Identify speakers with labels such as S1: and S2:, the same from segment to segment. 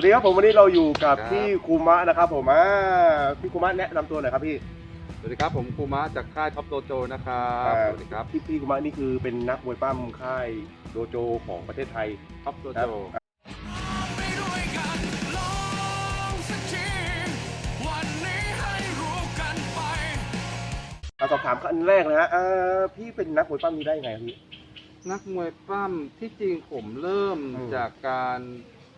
S1: วัสดีครับผมวันนี้เราอยู่กับ
S2: ครับ
S1: พี่คูมะนะครับ ผมอ่าพี่คูมะแนะนำตัวหน่อยครับพี่
S2: สวัสดีครับผมครูมะจากค่ายท็อปโดโจนะครับ
S1: อ่า
S2: สวัสดีครับ
S1: พี่พี่คูมะนี่คือเป็นนักมวยปั้มค่ายโดโจของประเทศไทย
S2: ท็อปโด
S1: ครั
S2: โจ
S1: บ
S3: ไปด้วยกันลองสักทีวันนี้ให้รู้กันไป
S1: เอาสอบถามขั้นแรกเลยฮะอ่าพี่เป็นนักมวยปั้มนี้ได้ยังไงครับพี่
S2: นักมวยปั้มที่จริงผมเริ่ม
S1: อืม
S2: จากการ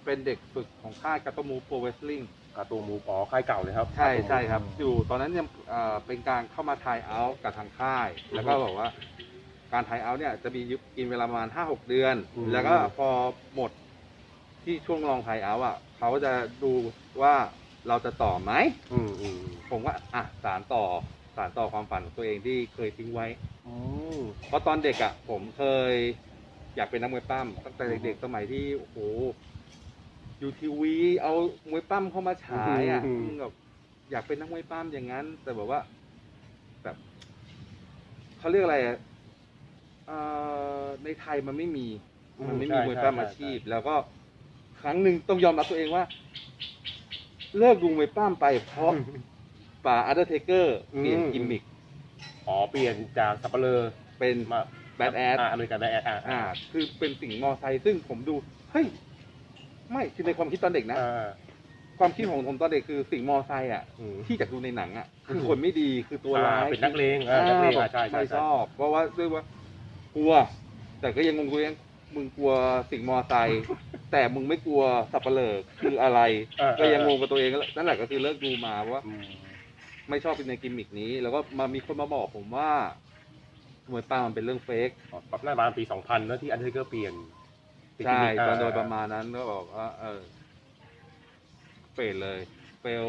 S2: เป็นเด็กฝึกของค่ายกัตโตมูโปรเวสลิง
S1: กาตูมูปอค่ายเก่าเลยครับ
S2: ใช่ใช่ครับ อยู่ตอนนั้นยังเอ่อเป็นการเข้ามาทายเอาท์กับทางค่าย แล้วก็บอกว่า การทายเอาท์เนี่ยจะมียุกินเวลาประมาณห้าหกเดือน
S1: อืม
S2: แล้วก็พอหมดที่ช่วงลองทายเอาท์อะเขาจะดูว่าเราจะต่อไหม
S1: อืมอืม
S2: ผมก็อะสารต่อสารต่อความฝันของตัวเองที่เคยทิ้งไว้
S1: อืม
S2: เพราะตอนเด็กอะ ผมเคยอยากเป็นนักมวยปั้มตั้งแต่เด็ก ๆ สมัยที่โอ้โห อยู่ทีวีเอามวยปั้มเข้ามาฉายอะแบบอยากเป็นนักมวยปั้มอย่างนั้น แต่แบบว่า แบบเขาเรียกอะไรอะเอ่อในไทยมันไม่มี มันไม่มีมวยปั้มอาชีพ แล้วก็ครั้งหนึ่งต้องยอมรับตัวเองว่า เลิกดูมวยปั้มไปเพราะป่าอัลเดอร์เทเกอร์เปลี่ยนกิมมิค
S1: อ๋อเปลี่ยนจากสับเปลือ
S2: เป็น
S1: มา
S2: แบดแอด
S1: อเมริกันแบดแอดอ่า
S2: อ่า คือเป็นสิ่งมอไซค์ซึ่งผมดู เฮ้ย ไม่คือในความคิดตอนเด็กนะ
S1: อ่า
S2: ความคิดของผมตอนเด็กคือสิ่งมอไซค์อะ
S1: อืม
S2: ที่จากดูในหนังอะ คือคนไม่ดีคือตัวร้าย
S1: อ่าเป็นนักเลงอ่านักเลงอ่าใช่ใช่
S2: ไม่
S1: ใช่
S2: ชอบ เพราะว่าด้วยว่ากลัว แต่ก็ยังงงตัวเองมึงกลัวสิ่งมอไซค์แต่มึงไม่กลัวสับเปลือคืออะไร
S1: อ่า
S2: ก็ยังงงกับตัวเองนั่นแหละก็คือเลิกดูมาว่า
S1: อืม
S2: ไม่ชอบในกิมมิกนี้ แล้วก็มามีคนมาบอกผมว่ามวยป้ามันเป็นเรื่องเฟก
S1: ปรับหน้าประมาณปี 2000 แล้วที่อันเดอร์เกอร์เปลี่ยน
S2: ใช่าตอนโดยประมาณนั้นก็บอกว่าเออเปลี่ยนเลยเฟล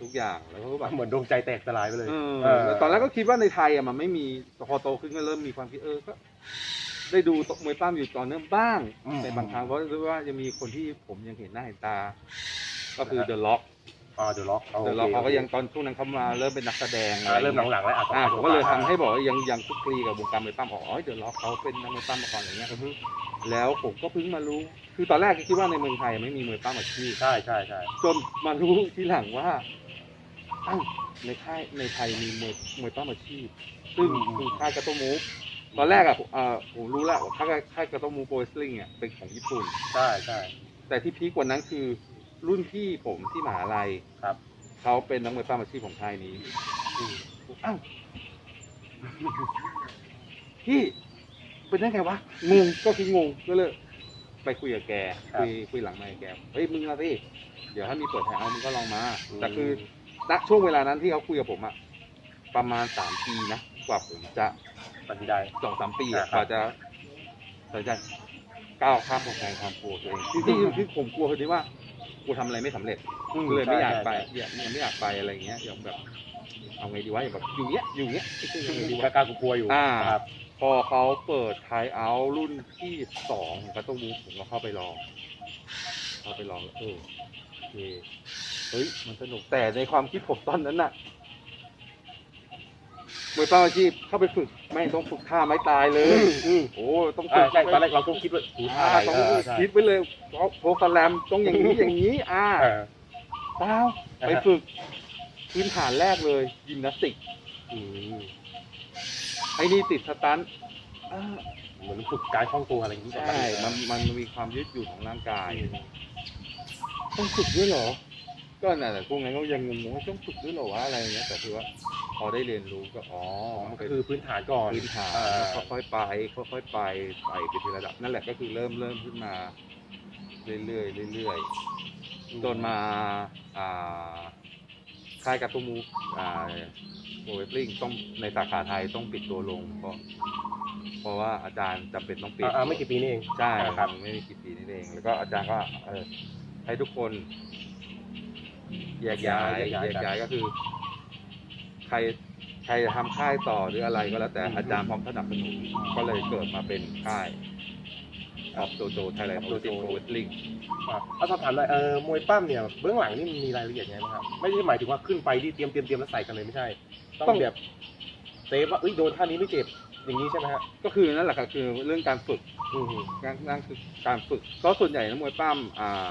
S2: ทุกอย่างแล้วก็แบบ
S1: เหมือนดวงใจแตกสลายไปเลย
S2: เออ
S1: เออ
S2: แล้วตอนแรกก็คิดว่าในไทยอะมันไม่มีแต่พอโตขึ้นก็เริ่มมีความคิดเออก็ได้ดูมวยปั้มอยู่ตอนเนื่องบ้างในบางครั้งเพราะรู้ว่ายังมีคนที่ผมยังเห็นหน้าเห็นตา ก็คือเดอะล็อก
S1: อ่าเดอะล็อก
S2: เดอะล็อกเขาก็ยังตอนช่วงนั้นเขามาเริ่มเป็นนักแสดง
S1: อ่าเริ่มหลังๆแล้วอะ
S2: อ่าผมก็เลยทำให้บอกว่ายังยังคลุกคลีกับวงการมวยปั้มอ๋อเดอะล็อกเขาเป็นนักมวยปั้มมาก่อนอย่างเงี้ย
S1: อือฮึ
S2: แล้วผมก็เพิ่งมารู้ คือตอนแรกก็คิดว่าในเมืองไทยไม่มีมวยปั้มอาชีพ
S1: ใช่ใช่ใช่
S2: จนมารู้ทีหลังว่าอ้าวในค่ายในไทยมีมวยมวยปั้มอาชีพ ซึ่งคือค่ายกาโตมูฟตอนแรกอะผมเอ่อผมรู้แล้วว่าค่ายค่ายกาโตมูฟโปรเวสลิงอะเป็นของญี่ปุ่น
S1: ใช่ใช่
S2: แต่ที่พีคกว่านั้นคือ รุ่นพี่ผมที่มหาลัย
S1: ครับ
S2: เขาเป็นนักมวยปั้มอาชีพของค่ายนี้
S1: อืม
S2: อ้าวพี่เป็นได้ไงวะงงก็คืองงก็เลยไปคุยกับแกคุยคุยหลังไมค์กับแกเฮ้ยมึงมาสิเดี๋ยวถ้ามีเปิดแถวมึงก็ลองมาแต่คือณช่วงเวลานั้นที่เขาคุยกับผมอะประมาณสามปีนะกว่าผมจะ
S1: ตัดสินใจ
S2: สองสามปี
S1: อ่า
S2: อะ
S1: ครับ
S2: กว่าจะตัดสินใจก้าวข้ามกำแพงความกลัวตัวเองที่ที่ที่ผมกลัวคือที่ว่า กูทำอะไรไม่สำเร็จ
S1: ม
S2: ก็เลยไม่อยาก
S1: ใช่
S2: ไป
S1: ใช่
S2: อยากยังไม่อยากไปอะไรอย่างเงี้ยอย่างแบบเอาไงดีวะอย่างแบบอยู่เงี้ยอยู่เงี้ยยังไงดี
S1: ดู
S2: วะ
S1: กล้ากลัวๆอยู่
S2: อ่า
S1: ครับ
S2: พอเขาเปิดไทยเอาท์รุ่นที่สองของกัตโตมูฟผมก็เข้าไปลองเข้าไปลองแล้วเออโอเคเฮ้ยมันสนุกแต่ในความคิดผมตอนนั้นน่ะ มวยปั้มอาชีพเข้าไปฝึกไม่ต้องฝึกท่าไม้ตายเลย
S1: อืม
S2: โอ้ต้องฝึ
S1: อ่ากใช่ตอนแรกเราก็คิดว่าหู
S2: อ่า
S1: ท่าไหน
S2: ต้อง
S1: เออใช่
S2: คิดไปเลยโพสแลมต้องอย่างนี้อย่างนี้ อ่า
S1: เออ
S2: เปล่า
S1: อ่าฮะ
S2: ไปฝึกพื้นฐานแรกเลยยิมนาสติก
S1: อืม
S2: ไอ้นี่ติดสตันท์อ่า
S1: เหมือนฝึกกายคล่องตัวอะไรอย่างนี้
S2: ใช่มันมันมีความยืดหยุ่นของร่างกาย ต้องฝึกด้วยเหรอ ก็นั่นแหละพวกนั้นก็ยังงงๆว่าต้องฝึกด้วยเหรอวะอะไรอย่างเงี้ยแต่คือว่าพอได้เรียนรู้ก็อ๋อ
S1: มัน
S2: เป็
S1: ก็
S2: น
S1: คือพื้นฐานก่อน
S2: พื้นฐาน
S1: อ่า
S2: แล้วค่อยๆไปค่อยๆไปไปไปทีละระดับนั่นแหละก็คือเริ่มเริ่มขึ้นมา เรื่อยๆเรื่อยๆจนมาอ่าค่ายการ์ตูนมูฟอ่าโอเวอร์ลิงต้องในสาขาไทยต้องปิดตัวลงเพราะเพราะว่าอาจารย์จำเป็นต้องปิด
S1: อ่าไม่กี่ปีนี่เอง
S2: ใช่
S1: ค
S2: ค
S1: รั
S2: รับบไม่มีกี่ปีนี่เอง แล้วก็อาจารย์ก็เออให้ทุกคน แยกย้าย
S1: แยกย้าย
S2: แยกย้ายก็คือ ใครใครจะทำค่ายต่อหรืออะไรก็แล้วแต่
S1: อืม
S2: อาจารย์พร้อมสนับสนุนก็เลยเกิดมาเป็นค่ายออฟโจโจไทยแลนด์
S1: Off
S2: โอ
S1: Dojo
S2: โจโปรเวสลิง
S1: อะเอาสอบถามหน่อยเออมวยปั้มเนี่ยเบื้องหลังนี่มันมีรายละเอียดยังไงบ้างครับไม่ได้หมายถึงว่าขึ้นไปที่เตรียมเตรียมเตรียมแล้วใส่กันเลยไม่ใช่ ต้องแบบเซฟว่าเอ้ยโดนท่านี้ไม่เจ็บอย่างนี้ใช่ไหมฮะ
S2: ก็คือนั่นแหละครับคือเรื่องการฝึก
S1: อืม
S2: นั่นนั่นคือการฝึกก็ส่วนใหญ่นักมวยปั้มอ่า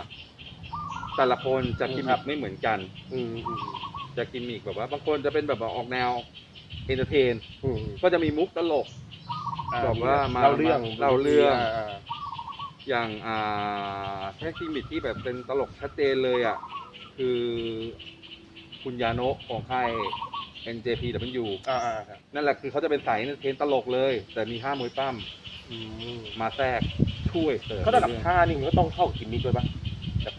S2: แต่ละคนจะกิม
S1: ครั
S2: มิ
S1: บ
S2: คไม่เหมือนกัน
S1: อืมอืม
S2: จะกิมมิคแบบว่า บางคนจะเป็นแบบว่าออกแนวเอนเตอร์เทน
S1: อืม
S2: ก็จะมีมุกตลก
S1: อ่
S2: แบบว่ามา
S1: เล่าเรื่อง
S2: เล่าเรื่องาาอย่างอ่าแค่กิมมิคที่แบบเป็นตลกชัดเจนเลยอะคือคุณยาโนะของค่าย NJPW
S1: อ่าอ่าครับ
S2: นั่นแหละคือเขาจะเป็นสายเอนเตอร์เทนตลกเลย แต่มีห้ามวยปั้ม
S1: อืม
S2: มาแทรกช่วยเสริม
S1: เขาระดับ
S2: เรื่อง
S1: ท่านี่มันก็ต้องเข้ากับกิมมิคด้วยปะแบบ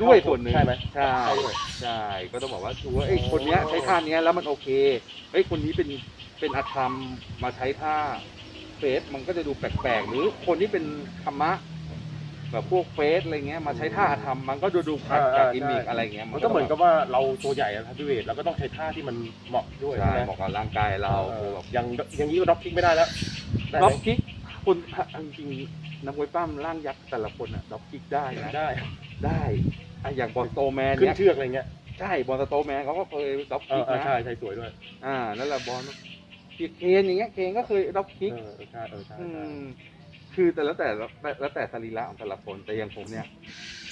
S2: ด้วยส่วนหนึ่ง
S1: ใช่ไหม
S2: ใช่
S1: เข้าด้วย
S2: ใช่ก็ต้องบอกว่าดูว่าไอ้ย
S1: อ๋อ
S2: คนเนี้ยใช้ท่าเนี้ยแล้วมันโอเคเฮ้ยคนนี้เป็นเป็นอาธรรมมาใช้ท่าเฟสมันก็จะดูแปลกๆหรือคนที่เป็นธรรมะแบบพวกเฟสอะไรเงี้ยมาใช้ท่าอาธรรมมันก็ดูดูขัดกับกิมมิคอะไรเงี้ย
S1: มันก็เหมือนกับว่าเราตัวใหญ่อะทัพพิเวทเราก็ต้องใช้ท่าที่มันเหมาะด้วย
S2: ใช่
S1: ใช่ไหม
S2: เหมาะกับร่างกายเรา
S1: เออ
S2: แบบ
S1: อย่างอย่างนี้ก็ด็อกคิกไม่ได้แล้วได้ไหม
S2: ด็อกคิกคนจริงๆนักมวยปั้มร่างยักษ์แต่ละคนอะด็อกคิกได้นะ
S1: ได้
S2: ได้อะอย่างบอลโตแมน
S1: ขึ้น
S2: เนี้ย
S1: เชือกอะไรเงี้ย
S2: ใช่บอลสโตแมนเขาก็เคยด็อก
S1: เอ
S2: คิ
S1: อกเออ
S2: นะ
S1: ใช่ใช่สวยด้วย
S2: อ่านั่นแหละบอลเคนอย่างเงี้ยเคนก็เคยด็อกคิก
S1: เออใช่เออใช่
S2: อื
S1: ใช่
S2: มคือแต่แล้วแต่แล้วแล้วแต่สรีระของแต่ละคนแต่อย่างผมเนี่ย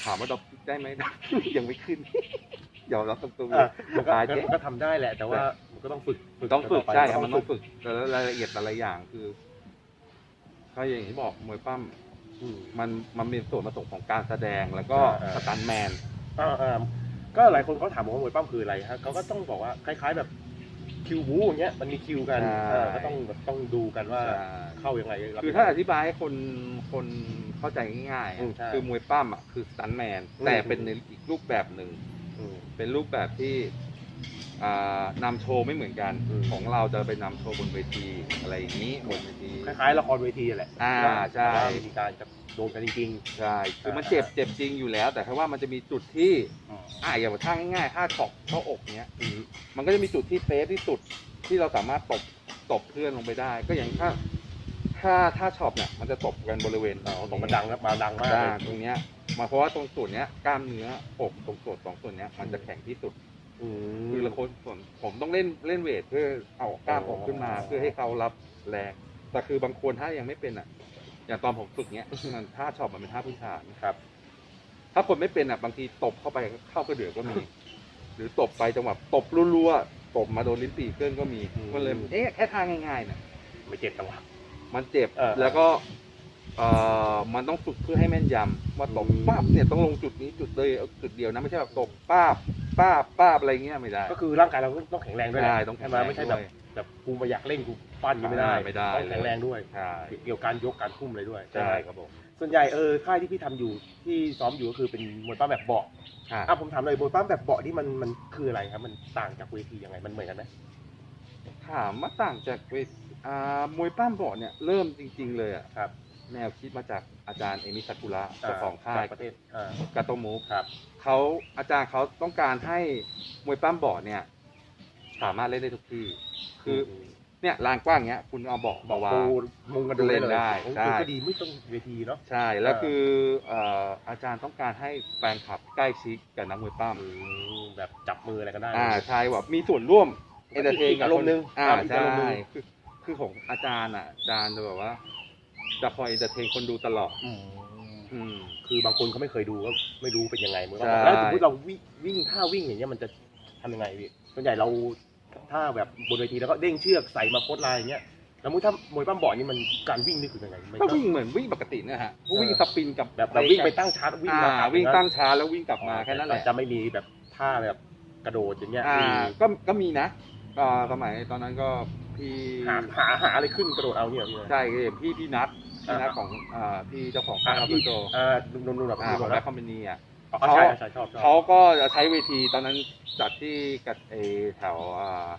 S2: ถามว่าด็อกคิกได้ไหม ยังไม่ขึ้น ยอมรับตรงๆเล
S1: อะ
S2: ย
S1: มันก็
S2: ตาย
S1: มัน
S2: เจ๊
S1: ก็ททำได้แหละ แต่ว่ามันก็ต้องฝึก
S2: ต้องฝึก
S1: ต่ไป
S2: ใช่ครับมันต้องฝึกแต่ละรายละเอียดแต่ละอย่างคือก็อย่างที่บอกมวยปั้ม
S1: อืม
S2: มันมันเป็นส่วนผสมของการแสดงแล้วก็
S1: อ่า
S2: สตันแมน
S1: อ่าอ่าก็หลายคนเขาถามผมว่า มวยปั้มคืออะไรฮะเขาก็ต้องบอกว่าคล้ายๆแบบคิวบูอย่างเงี้ยมันมีคิวกัน
S2: ใช่
S1: เออก็ต้องแบบต้องดูกันว่า
S2: ใช่
S1: เข้ายังไง
S2: คือถ้าอธิบายให้คนคนเข้าใจง่ายๆ
S1: อื
S2: อะ
S1: มใช่
S2: คือมวยปั้มอะคือสตันแมน
S1: อืม
S2: แต่เป็นในอีกรูปแบบหนึ่ง
S1: อืม
S2: เป็นรูปแบบที่อ่า นำโชว์ไม่เหมือนกัน
S1: อืม
S2: ของเราจะไปนำโชว์บนเวทีอะไรอย่างนี้บนเวที
S1: คล้ายๆละครเวทีแหละ
S2: อ่าใช่
S1: แต่ว่ามีการจะโดนกันจริง
S2: ใช่คือมัน
S1: อ่า
S2: เจ็บเจ็บจริงอยู่แล้ว แต่แค่ว่ามันจะมีจุดที่
S1: ๆอ๋อ
S2: อ่าอย่างท่าง่ายๆท่าฉอกเข้าอกเนี้ย
S1: อืม
S2: มันก็จะมีจุดที่เซฟที่สุดที่เราสามารถตบตบเพื่อนลงไปได้ ก็อย่างถ้าถ้าถ้าช็อปเนี่ยมันจะตบกันบริเวณ
S1: เอาตรงมาดังแล้วมาดังมาก
S2: ด้า
S1: เลย
S2: นตรงเนี้ยมาเพราะว่าตรงส่วนเนี้ยกล้ามเนื้ออกตรงส่วนสองส่วนเนี้ยมันจะแข็งที่สุด
S1: อืม
S2: คือละคนส่วนผมต้องเล่นเล่นเวทเพื่อเอากล้ามอกขึ้นมา
S1: อ๋อ
S2: เพื่อให้เขารับแรงแต่คือบางคนถ้ายังไม่เป็นอะ อย่างตอนผมฝึกเนี้ยมันท่าช็อปมันเป็นท่าพื้นฐาน
S1: ครับ
S2: ถ้าคนไม่เป็นอะบางทีตบเข้าไปเข้ากระเดือกก็มี หรือตบไปจังหวะตบรัวๆตบมาโดนลิ้นปี่เพื่อนก็มี
S1: อืม
S2: ก็เลยเอ๊ะแค่ท่าง่ายๆเนี่ย
S1: ไม่เจ็บจังหวะ
S2: มันเจ็บ
S1: เออ
S2: แล้วก็เอ่อมันต้องฝึกเพื่อให้แม่นยำว่าตบ
S1: อืม
S2: ป้าบเนี่ยต้องลงจุดนี้จุดเลยเอาจุดเดียวนะไม่ใช่แบบตบป้าบ ป้าบป้าบอะไรเงี้ยไม่ได้
S1: ก็คือร่างกายเราต้องแข็งแรงด้วยนะ
S2: ใช่ต้องแข็งแรง
S1: ใช่ไหมไม่ใช่แบบ
S2: ด้วย
S1: แบบกูมาอยากเล่นกูปั้นนี่ไม่ได้
S2: ไม่ได้
S1: ต้องแข็งแรงด้วย
S2: ใช่
S1: เกี่ยวกับการยกการทุ่มอะไรด้วย
S2: ใช่
S1: ไหม
S2: ครับผม
S1: ส่วนใหญ่เออค่ายที่พี่ทำอยู่ที่ซ้อมอยู่ก็คือเป็นมวยปั้มแบบเบาะ
S2: อะ
S1: อะผมถามเลยมวยปั้มแบบเบาะนี่มันมันคืออะไรครับ มันต่างจากเวทียังไงมันเหมือนกันไหม
S2: ถามว่าต่างจากเวทอ่ามวยปั้มเบาะเนี่ยเริ่มจริง ๆ เลยอะ
S1: ครับ
S2: แนวคิดมาจากอาจารย์เอมิซากุระเจ้าของค่าย
S1: จากประเทศอ่ากา
S2: โตมูฟ
S1: ครับ
S2: เขาอาจารย์เขาต้องการให้มวยปั้มเบาะเนี่ย สามารถเล่นได้ทุกที่ คืออเนี่ยลานกว้างเงี้ย คุณเอาเบาะ
S1: บอก
S2: มาวาง
S1: ปูมุงกันดูได้เลย
S2: เล่นได้
S1: โอ้
S2: ใช่
S1: ก็ดีไม่ต้องเวทีเนาะ
S2: ใช่แล้ว
S1: เออ
S2: คือเอ่ออาจารย์ต้องการให้แฟนคลับใกล้ชิดกับนักมวยปั้ม
S1: อืมแบบจับมืออะไรก็ได้
S2: อ่าใช่แบบมีส่วนร่วมเอนเตอร์เทน
S1: อีก
S2: กับ
S1: อารมณ์หนึ่ง
S2: อ่า
S1: อ่าอีก
S2: ใช่
S1: อารมณ์หนึ่ง
S2: คือคือของอาจารย์อะอาจารย์จะแบบว่า จะคอยเอนเตอร์เทนคนดูตลอด
S1: อืม
S2: อืม
S1: คือบางคนเขาไม่เคยดูก็ไม่รู้เป็นยังไงมือ
S2: ใช่
S1: แล้วสมมติเราวิ่งวิ่งท่าวิ่งอย่างเงี้ยมันจะทำยังไงพี่ส่วนใหญ่เราถ้าแบบบนเวทีแล้วก็เด้งเชือกใส่มาโคตรลายอย่างเงี้ยแล้วมุติถ้ามวยปั้มเบาะนี่มันการวิ่งนี่คือยังไงมัน
S2: ก็วิ่งเหมือนวิ่งปกตินะฮะวิ่งสปรินกับ
S1: แบบแบบวิ่งไปตั้งชาร์จวิ่ง
S2: อ่า
S1: มา
S2: วิ่งตั้งช้าแล้ววิ่งกลับมาแค่นั้นแหละ
S1: จะไม่มีแบบท่าแบบกระโดดอย่างเงี้ย
S2: อ่า ก็ ก็มีนะก็สมัยตอนนั้นก็พี่
S1: หาหาหาอะไรขึ้นกระโดดเอาเนี่ยพี่
S2: ใช่พี่พี่นัทพี่นั ท
S1: อ่า
S2: ของอ่าพี่เจ้าของ
S1: อ่า
S2: ค่าย
S1: พี่
S2: พี่โจ
S1: อ่านุ่นๆแบบ
S2: อ่า
S1: นุ่
S2: ของ
S1: นๆ
S2: แบ็
S1: นะ
S2: คคอมพานีอะ
S1: อ๋อใช่ใช่ชอบชอบ
S2: เขาก็จะใช้เวทีตอนนั้นจัดที่กับไอแถวอ่า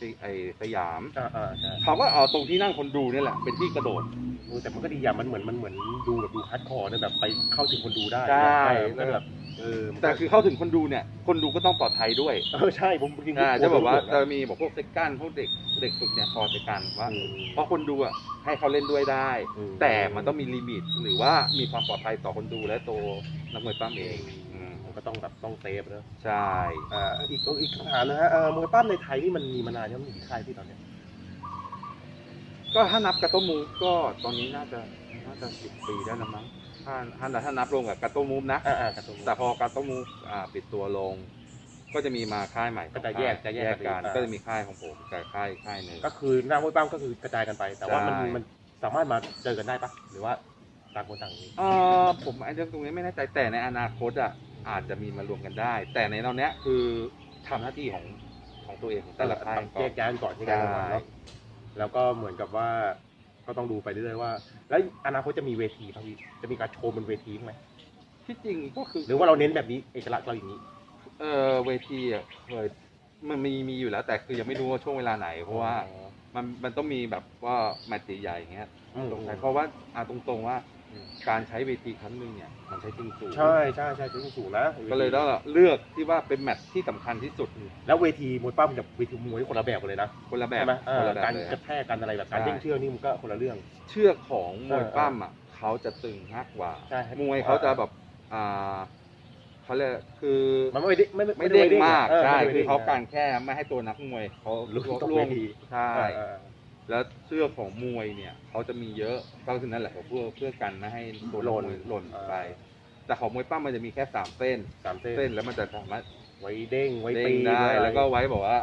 S2: ที่ไอสยาม
S1: อ่าอ่าใช่
S2: เขาก็เอาตรงที่นั่งคนดูนี่แหละเป็นที่กระโดด
S1: เออแต่มันก็ดีอย่างมันเหมือนมันเหมือนดูแบบดูฮาร์ดคอร์นะแบบไปเข้าถึงคนดูได้
S2: ใช่
S1: แล้วแบบเออมันก็
S2: แต่คือเข้าถึงคนดูเนี่ย คนดูก็ต้องปลอดภัยด้วย
S1: เออใช่ผมจริงๆ
S2: อ่า
S1: ผม
S2: จะบอกว่า
S1: ผม
S2: จะมีบอกพวกเซ็กกันพวกเด็กเด็กฝึกเนี่ยคอยไปกันว่า
S1: อืม
S2: เพราะคนดูอะให้เขาเล่นด้วยได้
S1: อืม
S2: แต่มันต้องมีลิมิตหรือว่ามีความปลอดภัยต่อคนดูและตัวนักมวยปั้มเองอืม
S1: มัน ก็ต้องแบบต้องเซฟนะ
S2: ใช่
S1: อ่าอีกอีกคำถามนะฮะเอ่อมวยปั้มในไทยนี่มันมีมานานยังมีกี่ค่ายที่ตอนเนี้ย
S2: ก็ถ้านับกระต้มมูก็ตอนนี้น่าจะน่าจะสิบปีได้แล้วมั้งถ้ถ้าถ้าถ้านับรวมกับกาโตมูฟนะ
S1: อ่าอ่าการ์ตูน
S2: แต่พอกาโตมูฟอ่าปิดตัวลง ก็จะมีมาค่ายใหม่
S1: ก็จะแยกจะแยก
S2: กัน
S1: อ่า
S2: ก็จะมีค่ายของผมกับค่ายค่ายหนึ่ง
S1: ก็คือหน้ามวยปั้มก็คือกระจายกันไป แต่ว่ามัน
S2: ใช่
S1: มันสามารถมาเจอกันได้ปะหรือว่าต่างคนต่างนี้
S2: เออผมอันนี้ตรงนี้ไม่แน่ใจแต่ในอนาคตอะ อาจจะมีมารวมกันได้ แต่ในตอนเนี้ยคือทำหน้าที่ของของตัวเองของแต่ละค่ายก่อ
S1: แย
S2: น
S1: กย้ายกันก่อนที่การทำงานเนาะแล้วก็เหมือนกับว่าก็ต้องดูไปเรื่อยๆว่า แล้วอนาคตจะมีเวทีครับพี่จะมีการโชว์บนเวทีไหม
S2: ที่จริงก็คือ
S1: หรือว่าเราเน้นแบบนี้เอกลักษณ์เราอย่างนี้
S2: เออเวทีอะเคยมันมีมีอยู่แล้ว แต่คือยังไม่รู้ว่าช่วงเวลาไหน เพราะว่ามันมันต้องมีแบบว่าแมตช์ใหญ่ๆอย่างเงี้ย
S1: อืม
S2: ตรงไหนเพราะว่าอ่าตรงๆว่า การใช้เวทีครั้งหนึ่งเนี่ยมันใช้จริงสูง
S1: ใช่ใช่ใช่ถึงสูงนะ
S2: ก็เลยต้องเลือกที่ว่าเป็นแมตช์ที่สำคัญที่สุด
S1: แล้วเวทีมวยปั้มกับเวทีมวยคนละแบบกันเลยนะ
S2: คนละแบบ
S1: ใช่ไหมเอ
S2: คน
S1: อ
S2: ละแบบ
S1: การ
S2: เลย
S1: กระแทกกันอะไรแบบการ
S2: ใช่
S1: เด้งเชือกนี่มันก็คนละเรื่อง
S2: เชือกของมวยปั้มอะเขาจะตึงมากกว่า
S1: ใช่
S2: มวยเขาจะแบบอ่าเขาเรียกคือ
S1: มันไม่ได้ไม่
S2: ไม่เด้งมาก
S1: ออ
S2: ใช่
S1: ไม่ได้
S2: คือเขา
S1: ด้ง
S2: การแค่ไม่ให้ตัวนักมวยเขา
S1: ลุกตก
S2: ร่วง
S1: เวที
S2: ใช่
S1: เออเออ
S2: แล้วเชือกของมวยเนี่ยเขาจะมีเยอะก็คือนั่นแหละเพื่อเพื่อกันไม่ให้ตัวนักมวยหล่นไป แต่ของมวยปั้มมันจะมีแค่สามเส้น
S1: สามเส้น
S2: เส้นแล้วมันจะสามารถ
S1: ไว้เด้งไว้
S2: เด้
S1: ปี
S2: งได้
S1: ว้อะไร
S2: แล้วก็ไว้บอกว่า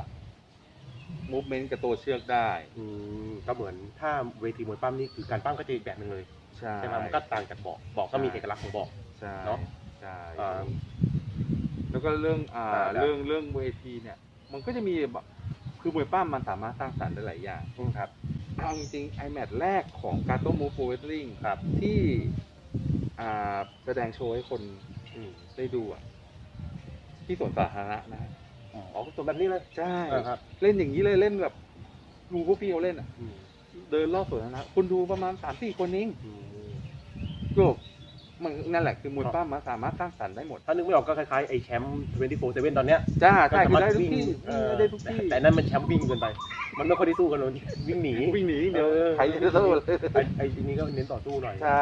S2: มูฟเมนต์กับตัวเชือกได้
S1: อืมก็เหมือนถ้าเวทีมวยปั้มนี่คือการปั้มก็จะอีกแบบหนึ่งเลย
S2: ใช่
S1: ใช่ไหมมันก็ต่างจากเบอกบอกก็มี
S2: ใช่
S1: เอกลักษณ์ของเบอก
S2: ใช่
S1: เนอะ
S2: ใช่
S1: อ่า
S2: แล้วก็เรื่องอ่า
S1: อ่าแล้ว
S2: เรื่องเรื่องเวทีเนี่ย มันก็จะมีแบบ คือมวยปั้มมันสามารถสร้างสรรค์ได้หลายอย่าง
S1: อืมครับ
S2: เอาจริงๆไอแมตแรกของการโต้มูฟโปรเวสลิง
S1: ครับ
S2: ที่อ่าแสดงโชว์ให้คน
S1: อืม
S2: ได้ดูอะที่สวนสาธารณะนะฮะ
S1: อ๋อส่วนแบบนี้เลย
S2: ใช่
S1: อ่าครับ
S2: เล่นอย่างนี้เลยเล่นแบบดูพวกพี่เขาเล่นอะ
S1: อืม
S2: เดินรอบสวนสาธารณะคนดูประมาณสามสี่คนเอง
S1: อืม
S2: ก็ มันนั่นแหละคือมวยปั้มมันสามารถสร้างสรรค์ได้หมด
S1: ถ้านึกไม่ออกก็คล้ายๆไอ้แชมป์24/7ตอนเนี้ย
S2: จ้าใช่
S1: ก็
S2: คือ
S1: สามาร
S2: ได้
S1: ถ
S2: ทุก
S1: วิ่ง
S2: ที่
S1: เออ
S2: ได้ทุกที่
S1: แต่นั่นมันแชมป์วิ่งเกินไป มันไม่ค่อยได้สู้กันเลยวิ่งหนี
S2: วิ่งหนีเดียว
S1: เออ
S2: ใครจะสู้เลย
S1: ไอ้ไอ้ทีนี้ก็เน้นต่อสู้หน่อย
S2: ใช่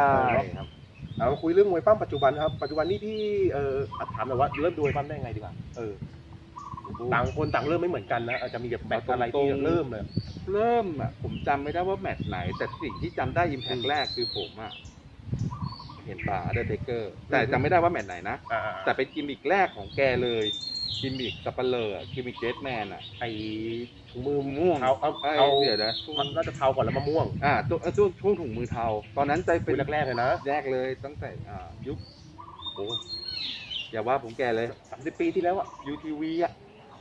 S1: ครับเอามาคุยเรื่องมวยปั้มปัจจุบันครับปัจจุบันนี้พี่เอออะถามหน่อยว่าเริ่มดูมวยปั้มได้ไงดีกว่าเออต่างคนต่างเริ่มไม่เหมือนกันนะอาจจะมีแบบแบตอะไรที่เริ่มเลย
S2: เริ่มอะผมจำไม่ได้ว่าแมตช์ไหน แต่สิ่งที่จำได้อิมแพคแรกคือผมอะ เห็นป่าเดอร์เทเกอร์ แต่จำไม่ได้ว่าแมตช์ไหนนะ
S1: อ่า
S2: แต่เป็นกิมมิกแรกของแกเลยกิมมิกสับเปลือกิมมิกเจสแมนอะ
S1: ไอ้ถุงมือ
S2: ม่วง
S1: เทาเอา
S2: เอ้ย
S1: เอา
S2: เดี๋ยวนะ
S1: มันน่าจะเทาก่อนแล้วมะม่วง
S2: อ่าตัวเอ่อช่วงช่วงถุงมือเทา ตอนนั้นใจ
S1: เป็
S2: เป็น
S1: นแรกๆเลยนะ
S2: แรกเลยตั้งแต่อ่ายุค
S1: โอ้
S2: อย่าว่าผมแก่เลย
S1: สามสิบปีที่แล้วอะ
S2: ยูทีวีอะ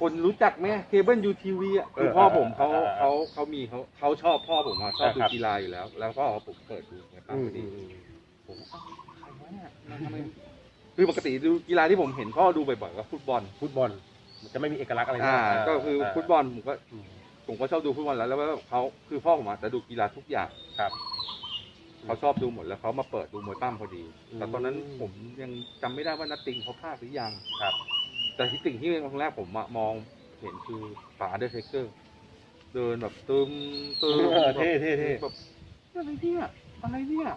S2: คนรู้จักไหมเคเบิลยูทีวีอะคือ
S1: เออ
S2: พ่อผมเขา
S1: เออเออ
S2: เขาเขามีเขาเขาชอบพ่อผมอะชอบดู
S1: ครับ
S2: กีฬาอยู่แล้ว แล้วก็ผมเปิดดูไงป้า
S1: อื
S2: พ
S1: ม
S2: อ
S1: อื
S2: ดี
S1: มอืม
S2: ผมว่าเอ้าใครวะเนี่ยมันทำไมคือปกติดูกีฬาที่ผมเห็นพ่อดูบ่อยๆก็ฟุตบอล
S1: ฟุตบอลมันจะไม่มีเอกลักษณ์อะไร
S2: อ่า
S1: นะ
S2: ก็คือฟุตบอลผมก็
S1: อืม
S2: ผมก็ชอบดูฟุตบอลแล้วแล้วก็เขาคือพ่อผมอะจะดูกีฬาทุกอย่าง
S1: ครับ
S2: เขาชอบดูหมดแล้วเขามาเปิดดูมวยปั้มพอดี
S1: อืม
S2: แต่ตอนนั้นผมยังจำไม่ได้ว่านัตติงเขาพลาดหรือยัง
S1: ครับ
S2: แต่ที่สิ่งที่ครั้งแรกผมอะมองเห็นคือฝาเดอร์เทเกอร์เดินแบบตึมตึม
S1: เออเท่เท่เท่
S2: แบบอะไรเนี่ยอะไรเนี่ย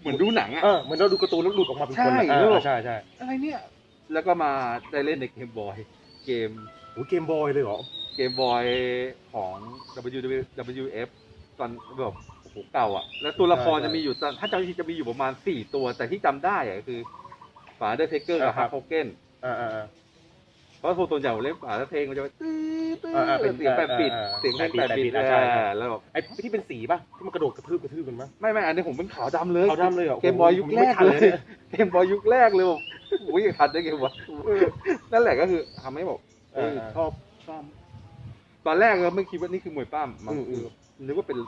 S2: เหมือนดูหนังอะ
S1: เออเหมือนเราดูการ์ตูนแล้วหลุดออกมาเป็นคน
S2: ใช่
S1: อะ
S2: แล้ว
S1: อ่าใช่ใช่
S2: อะไรเนี่ย แล้วก็มาได้เล่นในเกมบอย เกม
S1: โอ้เกมบอยเลยเหรอ
S2: เกมบอยของ WWF ตอนแบบโอ้โหเก่าอะ แล้วตัวละคร
S1: ใช่ใช่
S2: จะมีอยู่ตอนถ้าจำไม่ผิดจะมีอยู่ประมาณสี่ตัว แต่ที่จำได้อะคือฝาเดอร์เทเกอร์กับ
S1: อ่าครั
S2: ฮา
S1: บ
S2: ร์โฮเกน
S1: อ่าอ่าอ่า
S2: เพราะตัวใหญ่ผมเล่นฝาแล้วเพลงมันจะแบบตื้อตื้อ
S1: อ่าๆเป็น
S2: เสียงแบบปิด
S1: อ่าๆ
S2: เสียงเพลง
S1: แป
S2: แบ
S1: ด
S2: บ
S1: ปิ
S2: ปิ
S1: ด
S2: ด
S1: อ่าใช่ใช่
S2: แล้วแบบ
S1: ไอ้ที่เป็นสีป่ะที่มันกระโดดกระทืบกระทืบกันมั้ย
S2: ไม่ไม่อันนี้ผมเป็นขาวดำเลย
S1: ขาวดำเลยเหรอ
S2: เกมบอยยุคแรก
S1: ผมไม่ทัน
S2: เล
S1: เลยย
S2: เกมบอยยุคแรกเลยผมอุ้ยทันได้เกมบอยนั่นแหละก็คือทำให้บอกเออ
S1: อ่าๆ
S2: ชอบชอบ ตอนแรกเราไม่คิดว่านี่คือมวยปั้มมัน
S1: อืม
S2: คือนึกว่าเป็น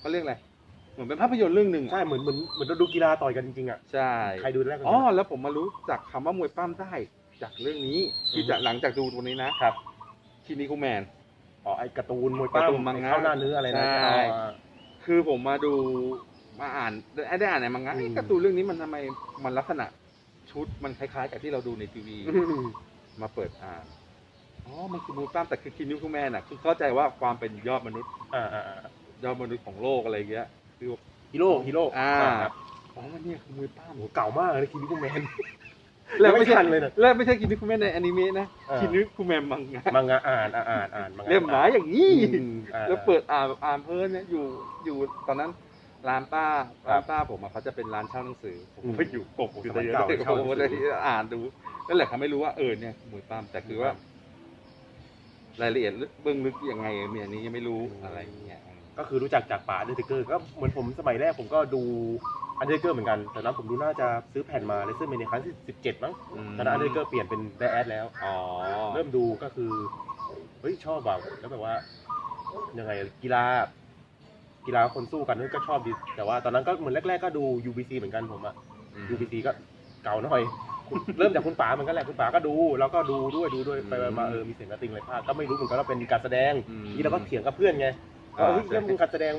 S2: เขาเรียกอะไรเหมือนเป็นภาพยนตร์เรื่องหนึ่งอะ
S1: ใช่เหมือนเหมือนเหมือนเราดูกีฬาต่อยกันจริงๆอะ
S2: ใช่
S1: ใครดูแรกกัน
S2: อ๋อแล้วผมมารู้จักคำว่ามวยปั้มได้ จากเรื่องนี้ที่จะหลังจากดูตัวนี้นะครับคินิคูแมน
S1: อ๋อไอ้การ์ตูนมวยปั้
S2: การ์ตู
S1: ม
S2: นมังงะ
S1: เข้าหน้าเนื้ออะไรนะ
S2: ใช่
S1: อ๋อ
S2: คือผมมาดูมาอ่านได้ได้อ่านในมังงะ
S1: อืม
S2: เอ้ยการ์ตูนเรื่องนี้มันทำไมมันลักษณะชุดมันคล้ายๆ กับที่เราดูในทีวี
S1: อืม
S2: มาเปิดอ่านอ๋อมันคือมูปั้มแต่คือคินิคูแมนอะคือเข้าใจว่าความเป็นยอดมนุษย์
S1: อ่าอ่าอ่าย
S2: อดมนุษย์ของโลกอะไรเงี้ยคือ
S1: ฮีโร่ฮีโร่
S2: อ่า
S1: ครับ
S2: อ๋อเนี่ยคือมือปั้ม
S1: โหเก่ามากเลยคิมิคุแมน
S2: แล้วไม่ใช่
S1: ไม่ทันเลยนะ
S2: แล้วไม่ใช่คินิคูแมนในอนิเมะนะ
S1: เออ
S2: คินิคูแมนมังงะ
S1: มังงะอ่านอ่านอ่านอ่านมังงะ
S2: เล่มหนาอย่างนี้
S1: อืมอ่า
S2: แล้วเปิดอ่านอ่านเพลินเนี่ยอยู่อยู่ตอนนั้นร้านป้า
S1: ครับ
S2: ร้านป้าผมอะเขาจะเป็นร้านเช่าหนังสือ ผม
S1: อืม
S2: ไปอยู่กบอยู่
S1: สมั
S2: แต่
S1: ย
S2: เยอะ
S1: เก่า
S2: เลย
S1: เช่าหนั
S2: ผม
S1: งสือ
S2: เลยอ่านดูนั่นแหละเขาไม่รู้ว่าเออเนี่ยมวยปั้มแต่คือว่า รายละเอียดเบื้องลึกยังไงเมียนี้ยังไม่รู้อะไรอย่างเงี้ย
S1: ก็คือรู้จักจากป่าอันเดอร์เทเกอร์ก็เหมือนผมสมัยแรกผมก็ดู อันเดอร์เทเกอร์เหมือนกัน แต่นั้นผมดูน่าจะซื้อแผ่นมาเลเซอร์เมนในครั้งที่สิบเจ็ดมั้งตอนนั้นอันเดอร์เทเกอร์เปลี่ยนเป็นไดแอดแล้ว
S2: อ๋อ
S1: เริ่มดูก็คือ เฮ้ยชอบแบบแล้วแบบว่า ยังไงกีฬา กีฬาคนสู้กันก็ชอบดี แต่ว่าตอนนั้นก็เหมือนแรก ๆ ก็ดู UBC เหมือนกันผมอะ UBC ก็เก่าหน่อย เริ่มจากคุณป๋าเหมือนกันแหละคุณป๋าก็ดู แล้วก็ดูด้วยดูด้วยไปๆมาๆเออมีเสียงกระติงอะไรพลาดก็ไม่รู้เหมือนกันว่าเป็นการแสดง
S2: อืม
S1: นี่เราก็เถียงกับเพื่อนไง
S2: อ่า
S1: ว่าเฮ้ยแล้วมึงการแสดง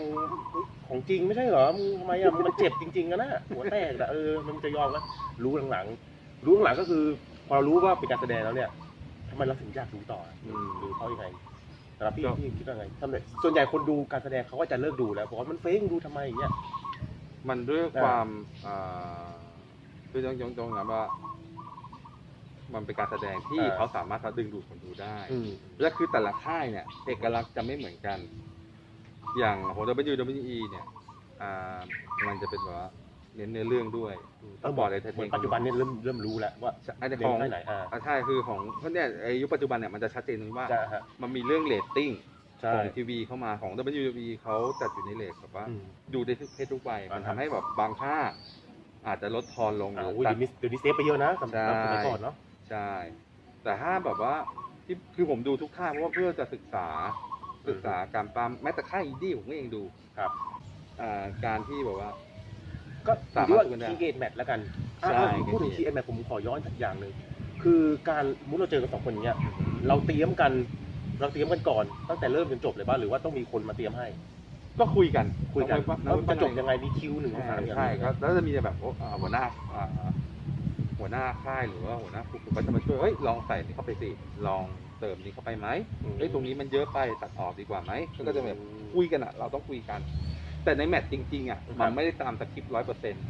S1: ของจริงไม่ใช่เหรอ มึงทำไมอะมึงมันเจ็บจริงๆอะนะหัวแตกแต่เออมึงจะยอมไหมรู้หลังๆ รู้หลังๆก็คือ พอเรารู้ว่าเป็นการแสดงแล้วเนี่ยทำไมเราถึงอยากดูต่อ
S2: อืม
S1: ดูเขายังไงสำหรับพี่
S2: ก็
S1: พี่คิดว่าไงทำไมส่วนใหญ่คนดูการแสดงเขาก็จะเลิกดูแล้วบอกว่ามันเฟ้งดูทำไมอย่างเงี้ย
S2: มันด้วย
S1: อ่า
S2: ความอ่าคือต้องยงตรงนะว่า มันเป็นการแสดงที่
S1: อ่า
S2: เขาสามารถดึงดูดคนดูได้
S1: อืม
S2: และคือแต่ละค่ายเนี่ย เอกลักษณ์จะไม่เหมือนกัน อย่างของ WWE เนี่ยอ่ามันจะเป็นแบบว่าเน้นเนื้อเรื่องด้วยต้องบอกเลย
S1: เหมือนปัจจุบันเนี่ยเริ่มเริ่มรู้แล้วว่า
S2: อันนี้
S1: เน้
S2: ข
S1: น
S2: อง
S1: ค่ายไหนอ่า
S2: อ่าใช่คือของเพราะเนี่ยไอายุคปัจจุบันเนี่ยมันจะชัดเจนตรงว่า
S1: ใช่ฮะ
S2: มันมีเรื่องเรตติ้ง
S1: ใช่
S2: ของทีวีเข้ามาของ WWE เขาจัดอยู่ในเรทแบบว่า
S1: อืม
S2: ดูได้ทุกเพศทุกวัย
S1: อ่าฮะ
S2: มันทำให้แบบบางค่าอาจจะลดทอนลงห
S1: อ่า
S2: รือ
S1: โอ้ย
S2: ตั
S1: เดี๋ยวนี้เดี๋ยวนี้เซฟไปเยอะนะสำหรับ
S2: ใช่
S1: สมัยก่อนเนาะ
S2: ใช่ แต่ถ้าแบบว่าที่คือผมดูทุกค่ายเพราะว่าเพื่อจะศึกษา ศึกษาการปั๊มแม้แต่ค่ายอินดี้ผมก็ยังดู
S1: ครับ
S2: อ่าการที่แบบว่า
S1: ก็ถือว่า
S2: สามารถดูได้
S1: คีเกตแมทแล้วกัน
S2: ใช่
S1: อ่าพูดถึง
S2: Key
S1: คีเกตแมทผมขอย้อนสักอย่างหนึ่งคือการมุดเราเจอกันสองคนอย่างเงี้ยเราเตรียมกันเราเตรียมกันก่อนตั้งแต่เริ่มจนจบเลยบ้างหรือว่าต้องมีคนมาเตรียมให้
S2: ก็คุยกัน
S1: คุยกัน
S2: ต้อง
S1: แล้วจะจบ
S2: ยั
S1: ยังไงมีคิวหนึ่ง
S2: ใช่
S1: สามอย่าง
S2: ใช่
S1: นี้
S2: ครับแล้วจะมีแบบโอ้อ่าหัวหน้าอ่าหัวหน้าค่ายหรือว่าหัวหน้าครูก็จะมาช่วยเฮ้ยลองใส่นี่เข้าไปสิลอง เติมนี้เข้าไปไหม
S1: อืม
S2: เฮ้ยตรงนี้มันเยอะไปตัดออกดีกว่าไหมก็จะแบบคุยกันอะเราต้องคุยกัน แต่ในแมตช์จริงๆอะ
S1: ครับ
S2: มันไม่ได้ตามสคริปต์ร้อยเปอร์เซ็นต์